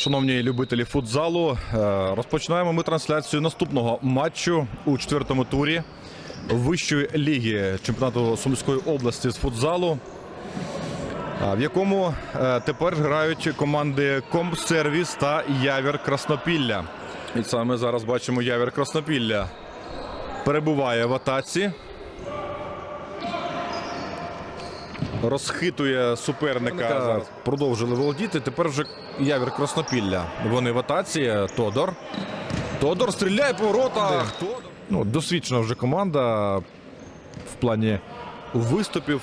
Шановні любителі футзалу, е, розпочинаємо ми трансляцію наступного матчу у четвертому турі вищої ліги чемпіонату Сумської області з футзалу, в якому е, тепер грають команди Комсервіс та Явір Краснопілля. І саме зараз бачимо Явір Краснопілля перебуває в атаці. Розхитує суперника. Зараз Продовжили володіти. Тепер вже явір Краснопілля. Вони в атаці. Тодор. Тодор стріляє по воротах. Ну, досвідчена вже команда в плані виступів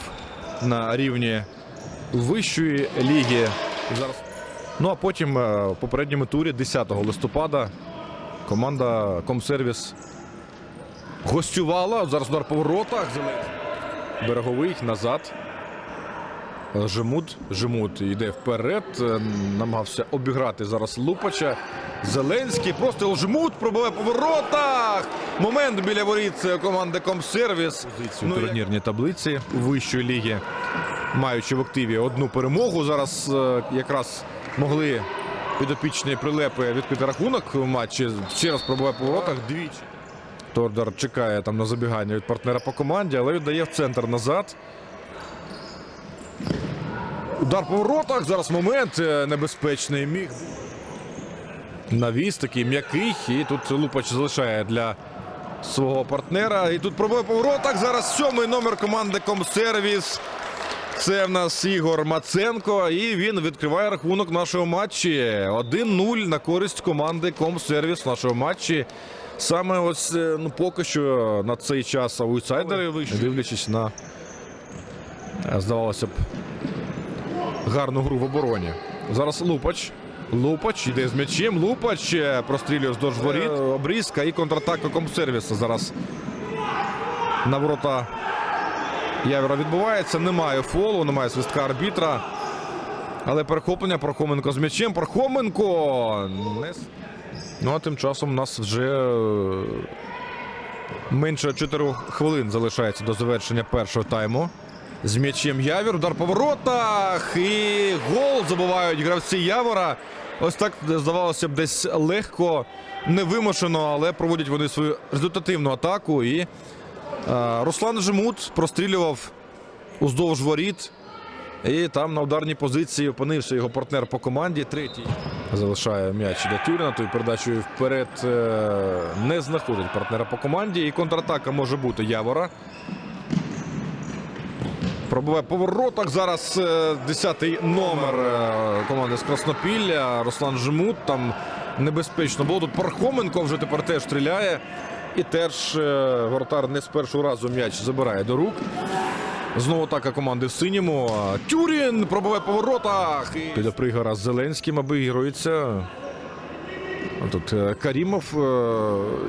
на рівні вищої ліги. Зараз. Ну а потім е, в попередньому турі 10 листопада команда Комсервіс гостювала. Зараз удар по воротах. Береговий назад. Жемут, Жемут йде вперед, е, намагався обіграти зараз Лупача. Зеленський просто Жемут пробиває по воротах. Момент біля воріт команди Комсервіс. Ну, турнірній таблиці вищої ліги, маючи в активі одну перемогу. Зараз е, якраз могли підопічні прилепи відкрити рахунок в матчі. Ще раз пробиває по воротах двічі. Тордар чекає там на забігання від партнера по команді, але віддає в центр назад. Удар по воротах. Зараз момент е, небезпечний. Міг. Навіс такий м'який. І тут Лупач залишає для свого партнера. І тут пробує по воротах. Зараз сьомий номер команди Комсервіс. Це в нас Ігор Маценко. І він відкриває рахунок нашого матчі. 1-0 на користь команди Комсервіс в нашому матчі. Саме ось е, ну, поки що на цей час аутсайдери вийшли, дивлячись на, е, здавалося б, гарну гру в обороні. Зараз Лупач. Лупач йде з м'ячем. Лупач е, прострілює вздовж воріт. Е, Обрізка і контратака Комсервіса зараз на ворота Явіра відбувається. Немає фолу, немає свистка арбітра. Але перехоплення Пархоменко з м'ячем. С- Ну а тим часом у нас вже е, менше 4 хвилин залишається до завершення першого тайму. З м'ячем Явір, удар по воротах. І гол забувають гравці Явора. Ось так здавалося б десь легко, невимушено, але проводять вони свою результативну атаку. І е, Руслан Жемут прострілював уздовж воріт. І там на ударній позиції опинився його партнер по команді. Третій залишає м'яч для Тюріна. Тою передачею вперед е, не знаходить партнера по команді. І контратака може бути Явора. Пробиває по воротах. Зараз е, 10-й номер е, команди з Краснопілля. Руслан Жемут. Там небезпечно було. Тут Пархоменко вже тепер теж стріляє. І теж е, воротар не з першого разу м'яч забирає до рук. Знову атака команди в синьому. Тюрін пробиває по воротах. Піде пригора з Зеленським обігрується. А Тут е, Карімов.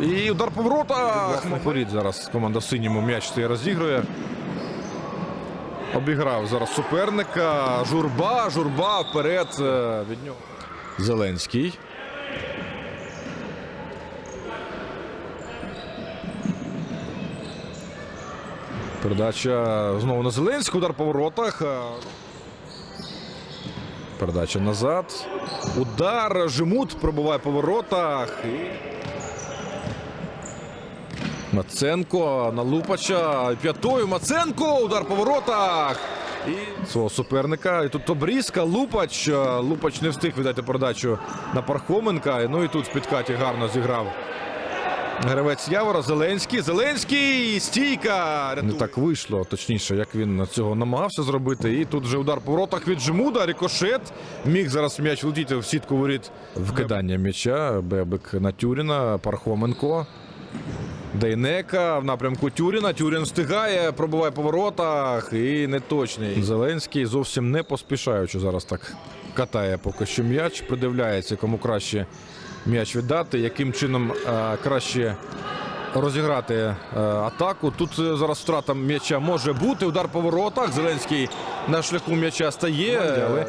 е, І удар по воротах. Порід зараз команда в синьому м'яч цей розігрує. Обіграв зараз суперника. Журба, журба вперед е, від нього. Зеленський. Передача знову на Зеленський. Удар по воротах. Е, Передача назад. Удар. Жемут пробиває по воротах. І... Маценко на Лупача. П'ятою Маценко. Удар по воротах. І свого суперника. І тут обрізка. Лупач. Лупач не встиг віддати передачу на Пархоменка. Ну і тут в підкаті гарно зіграв. Гравець Явора, Зеленський. Зеленський! Стійка! Не так вийшло, точніше, як він цього намагався зробити. І тут вже удар по воротах від Жемуда, рикошет. Міг зараз м'яч влетіти в сітку воріт. Вкидання м'яча. Бебик на Тюріна, Пархоменко. Дейнека в напрямку Тюріна. Тюрін встигає, пробиває по воротах і неточний. Зеленський зовсім не поспішаючи зараз так катає поки що м'яч. Придивляється, кому краще м'яч віддати, яким чином е, краще розіграти е, атаку. Тут е, зараз втрата м'яча може бути. Удар по воротах. Зеленський на шляху м'яча стає. Але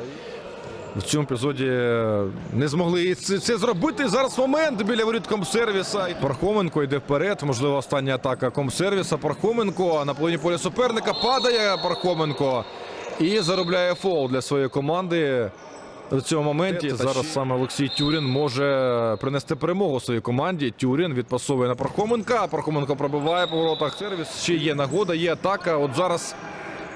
в цьому епізоді е, не змогли це, це зробити. Зараз момент біля воріт Комсервіса. Пархоменко йде вперед. Можливо, остання атака Комсервіса. Пархоменко на половині поля суперника падає Пархоменко і заробляє фол для своєї команди. в цьому моменті. Зараз саме Олексій Тюрін може принести перемогу своїй команді. Тюрін відпасовує на Пархоменка. Пархоменко пробиває по воротах. Сервіс ще є нагода, є атака. От зараз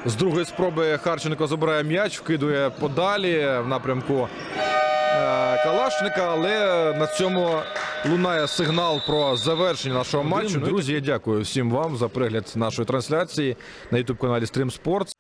з другої спроби Харченко забирає м'яч, вкидує подалі в напрямку е, Калашника, але на цьому лунає сигнал про завершення нашого матчу. Друзі, я дякую всім вам за перегляд нашої трансляції на youtube каналі Stream Sports.